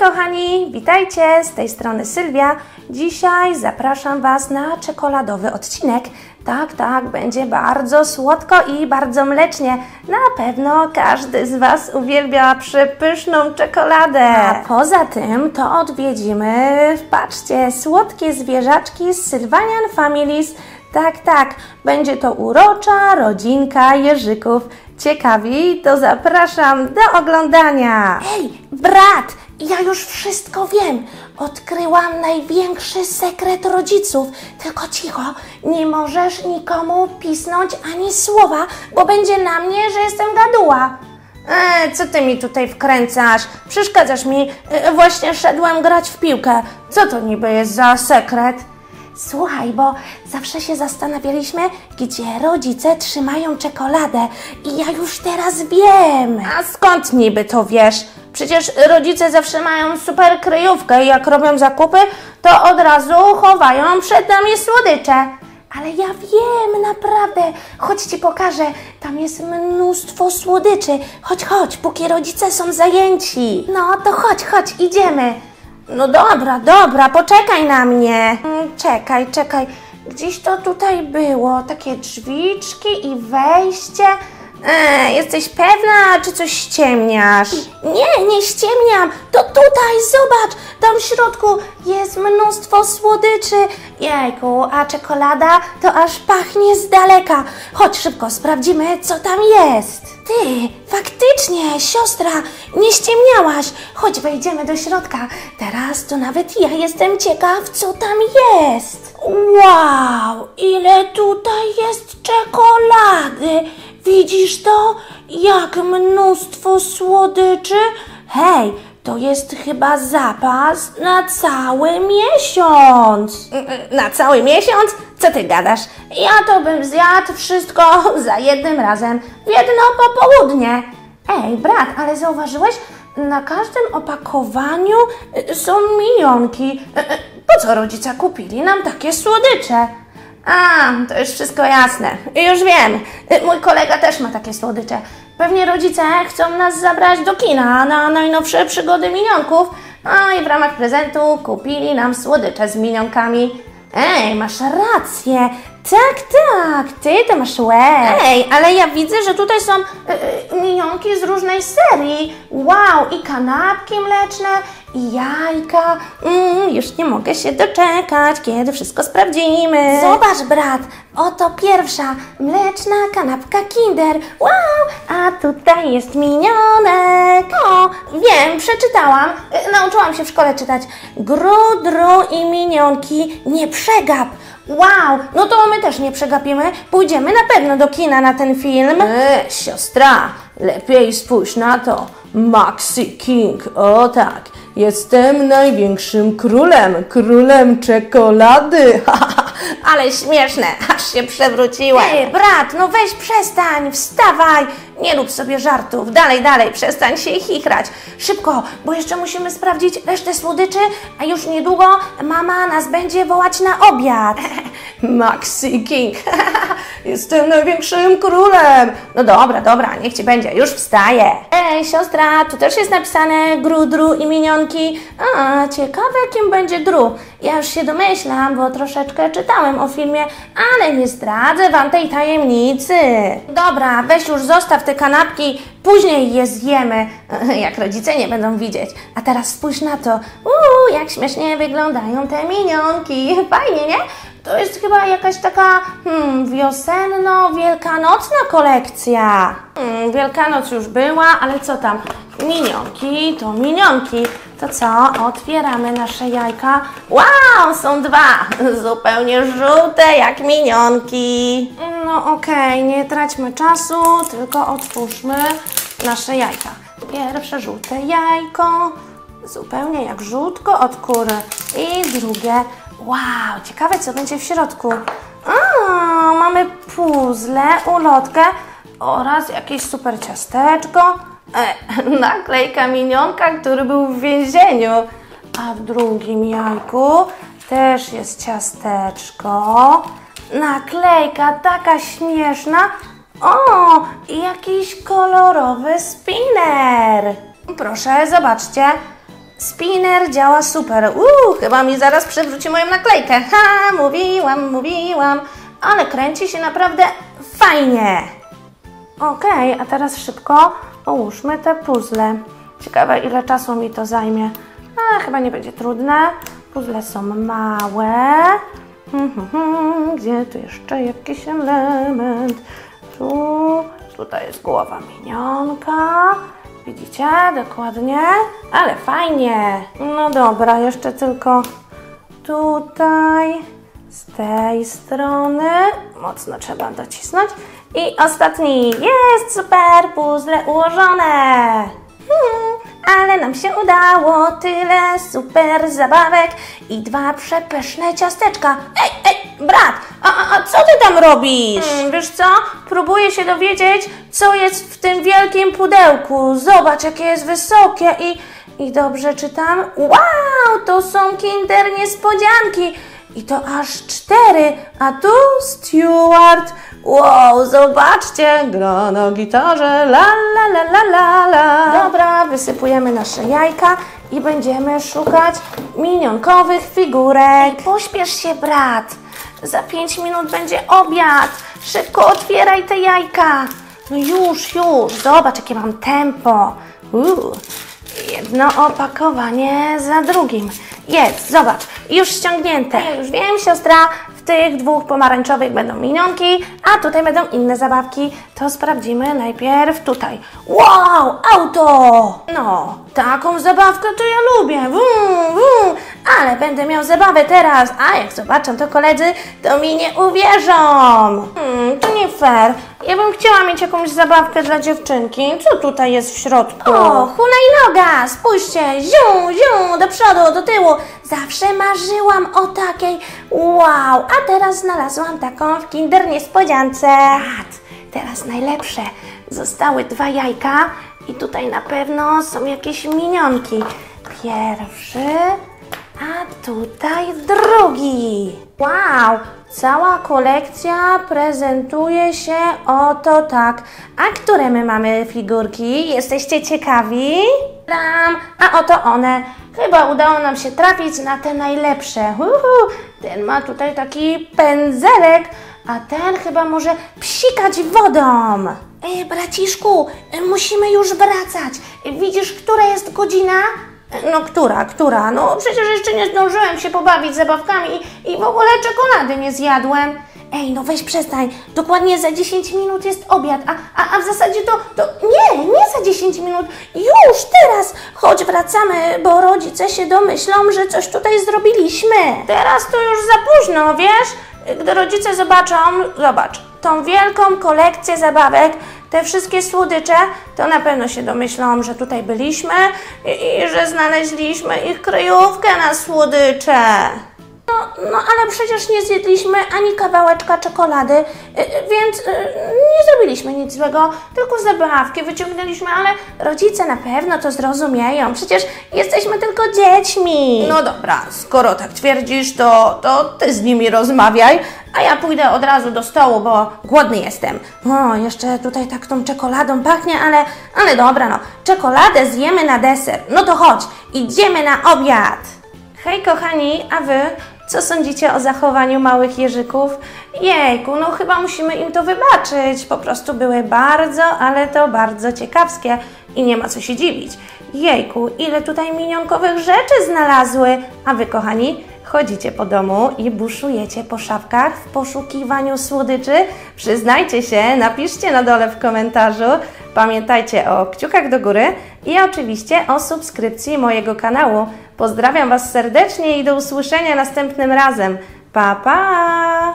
kochani, witajcie, z tej strony Sylwia. Dzisiaj zapraszam Was na czekoladowy odcinek. Tak, tak, będzie bardzo słodko i bardzo mlecznie. Na pewno każdy z Was uwielbia przepyszną czekoladę. A poza tym to odwiedzimy, patrzcie, słodkie zwierzaczki z Sylvanian Families. Tak, tak, będzie to urocza rodzinka jeżyków. Ciekawi? To zapraszam do oglądania. Ej, brat, ja już wszystko wiem. Odkryłam największy sekret rodziców. Tylko cicho, nie możesz nikomu pisnąć ani słowa, bo będzie na mnie, że jestem gaduła. E, co ty mi tutaj wkręcasz? Przeszkadzasz mi. E, właśnie szedłem grać w piłkę. Co to niby jest za sekret? Słuchaj, bo zawsze się zastanawialiśmy, gdzie rodzice trzymają czekoladę i ja już teraz wiem. A skąd niby to wiesz? Przecież rodzice zawsze mają super kryjówkę i jak robią zakupy, to od razu chowają przed nami słodycze. Ale ja wiem, naprawdę. Chodź ci pokażę. Tam jest mnóstwo słodyczy. Chodź, chodź, póki rodzice są zajęci. No to chodź, chodź, idziemy. No dobra, dobra, poczekaj na mnie. Mm, Czekaj, czekaj. Gdzieś to tutaj było, takie drzwiczki i wejście. E, jesteś pewna, czy coś ściemniasz? Nie, nie ściemniam. To tutaj, zobacz, tam w środku jest mnóstwo słodyczy. Jejku, a czekolada to aż pachnie z daleka. Chodź szybko, sprawdzimy, co tam jest. Ty, faktycznie, siostra, nie ściemniałaś. Chodź, wejdziemy do środka. Teraz to nawet ja jestem ciekaw, co tam jest. Wow, ile tutaj jest czekolady. Widzisz to? Jak mnóstwo słodyczy. Hej, to jest chyba zapas na cały miesiąc. Na cały miesiąc? Co ty gadasz? Ja to bym zjadł wszystko za jednym razem, w jedno popołudnie. Ej, brat, ale zauważyłeś? Na każdym opakowaniu y, są milionki. Y, y, Po co rodzice kupili nam takie słodycze? A, to już wszystko jasne. Już wiem. Mój kolega też ma takie słodycze. Pewnie rodzice chcą nas zabrać do kina na najnowsze przygody minionków. A i w ramach prezentu kupili nam słodycze z minionkami. Ej, masz rację. Tak, tak, ty to masz łeb. Ej, ale ja widzę, że tutaj są y, y, minionki z różnej serii. Wow, i kanapki mleczne, i jajka. Mm, już nie mogę się doczekać, kiedy wszystko sprawdzimy. Zobacz, brat, oto pierwsza mleczna kanapka Kinder. Wow, a tutaj jest minionek. O, wiem, przeczytałam. Y, Nauczyłam się w szkole czytać. Gru, dru i minionki, nie przegap. Wow, no to my też nie przegapimy. Pójdziemy na pewno do kina na ten film. E, siostra, lepiej spójrz na to. Maxi King, o tak. Jestem największym królem, królem czekolady. Ale śmieszne, aż się przewróciłem. Ej, brat, no weź przestań, wstawaj. Nie rób sobie żartów. Dalej, dalej, przestań się chichrać. Szybko, bo jeszcze musimy sprawdzić resztę słodyczy, a już niedługo mama nas będzie wołać na obiad. Maxi King, jestem największym królem. No dobra, dobra, niech ci będzie, już wstaję. Ej, siostra, tu też jest napisane Gru, Dru i minionki. A, ciekawe kim będzie Dru. Ja już się domyślam, bo troszeczkę czytałem o filmie, ale nie zdradzę Wam tej tajemnicy. Dobra, weź już zostaw te kanapki, później je zjemy, jak rodzice nie będą widzieć. A teraz spójrz na to. Uuu, jak śmiesznie wyglądają te minionki. Fajnie, nie? To jest chyba jakaś taka hmm, wiosenno-wielkanocna kolekcja. Hmm, Wielkanoc już była, ale co tam? Minionki to minionki. To co? Otwieramy nasze jajka. Wow, są dwa. Zupełnie żółte jak minionki. No okej, nie traćmy czasu, tylko otwórzmy nasze jajka. Pierwsze żółte jajko. Zupełnie jak żółtko od kury. I drugie. Wow, ciekawe co będzie w środku. A, mamy puzzle, ulotkę oraz jakieś super ciasteczko. E, naklejka minionka, który był w więzieniu. A w drugim jajku też jest ciasteczko. Naklejka taka śmieszna. O, jakiś kolorowy spinner. Proszę, zobaczcie. Spinner działa super. Uuu, chyba mi zaraz przewróci moją naklejkę. Ha, mówiłam, mówiłam. Ale kręci się naprawdę fajnie. Okej, a teraz szybko połóżmy te puzzle. Ciekawe, ile czasu mi to zajmie. A, chyba nie będzie trudne. Puzzle są małe. Hmm, hmm, hmm. Gdzie tu jeszcze jakiś element? Tu, tutaj jest głowa minionka. Widzicie? Dokładnie. Ale fajnie. No dobra, jeszcze tylko tutaj, z tej strony. Mocno trzeba docisnąć. I ostatni. Jest super, puzzle ułożone. Hmm, ale nam się udało. Tyle super zabawek i dwa przepyszne ciasteczka. Ej, ej, brat, a, a, a co ty tam robisz? Hmm, wiesz co? Próbuję się dowiedzieć, co jest w tym wielkim pudełku. Zobacz, jakie jest wysokie i, i dobrze czytam. Wow, to są kinder niespodzianki. I to aż cztery, a tu Stewart. Wow, zobaczcie, gra na gitarze, la la la la la la. Dobra, wysypujemy nasze jajka i będziemy szukać minionkowych figurek. Pośpiesz się, brat. Za pięć minut będzie obiad. Szybko otwieraj te jajka. No już, już. Zobacz, jakie mam tempo. Uuu. Jedno opakowanie za drugim. Jest, zobacz, już ściągnięte. Ja już wiem, siostra, w tych dwóch pomarańczowych będą minionki, a tutaj będą inne zabawki. To sprawdzimy najpierw tutaj. Wow, auto! No, taką zabawkę to ja lubię. Wum, wum. Ale będę miał zabawę teraz, a jak zobaczą to koledzy, to mi nie uwierzą. Hmm, to nie fair. Ja bym chciała mieć jakąś zabawkę dla dziewczynki. Co tutaj jest w środku? O, hulajnoga! Spójrzcie! Ziu, ziu, do przodu, do tyłu. Zawsze marzyłam o takiej. Wow! A teraz znalazłam taką w Kinder Niespodziance. Teraz najlepsze. Zostały dwa jajka i tutaj na pewno są jakieś minionki. Pierwszy, a tutaj drugi. Wow, cała kolekcja prezentuje się oto tak. A które my mamy figurki? Jesteście ciekawi? Tam, a oto one. Chyba udało nam się trafić na te najlepsze. Uhu, ten ma tutaj taki pędzelek, a ten chyba może psikać wodą. Ej, braciszku, musimy już wracać. Widzisz, która jest godzina? No która, która? No przecież jeszcze nie zdążyłem się pobawić zabawkami i, i w ogóle czekolady nie zjadłem. Ej, no weź przestań. Dokładnie za 10 minut jest obiad, a, a, a w zasadzie to, to nie, nie za 10 minut. Już teraz. Chodź, wracamy, bo rodzice się domyślą, że coś tutaj zrobiliśmy. Teraz to już za późno, wiesz? Gdy rodzice zobaczą, zobacz, tą wielką kolekcję zabawek, te wszystkie słodycze, to na pewno się domyślą, że tutaj byliśmy i, i że znaleźliśmy ich kryjówkę na słodycze. No, no, ale przecież nie zjedliśmy ani kawałeczka czekolady, y, y, więc y, nie zrobiliśmy nic złego, tylko zabawki wyciągnęliśmy, ale rodzice na pewno to zrozumieją. Przecież jesteśmy tylko dziećmi. No dobra, skoro tak twierdzisz, to, to ty z nimi rozmawiaj, a ja pójdę od razu do stołu, bo głodny jestem. O, jeszcze tutaj tak tą czekoladą pachnie, ale, ale dobra, no. Czekoladę zjemy na deser. No to chodź, idziemy na obiad. Hej kochani, a wy co sądzicie o zachowaniu małych jeżyków? Jejku, no chyba musimy im to wybaczyć. Po prostu były bardzo, ale to bardzo ciekawskie i nie ma co się dziwić. Jejku, ile tutaj minionkowych rzeczy znalazły. A wy, kochani, chodzicie po domu i buszujecie po szafkach w poszukiwaniu słodyczy? Przyznajcie się, napiszcie na dole w komentarzu. Pamiętajcie o kciukach do góry i oczywiście o subskrypcji mojego kanału. Pozdrawiam Was serdecznie i do usłyszenia następnym razem. Pa, pa!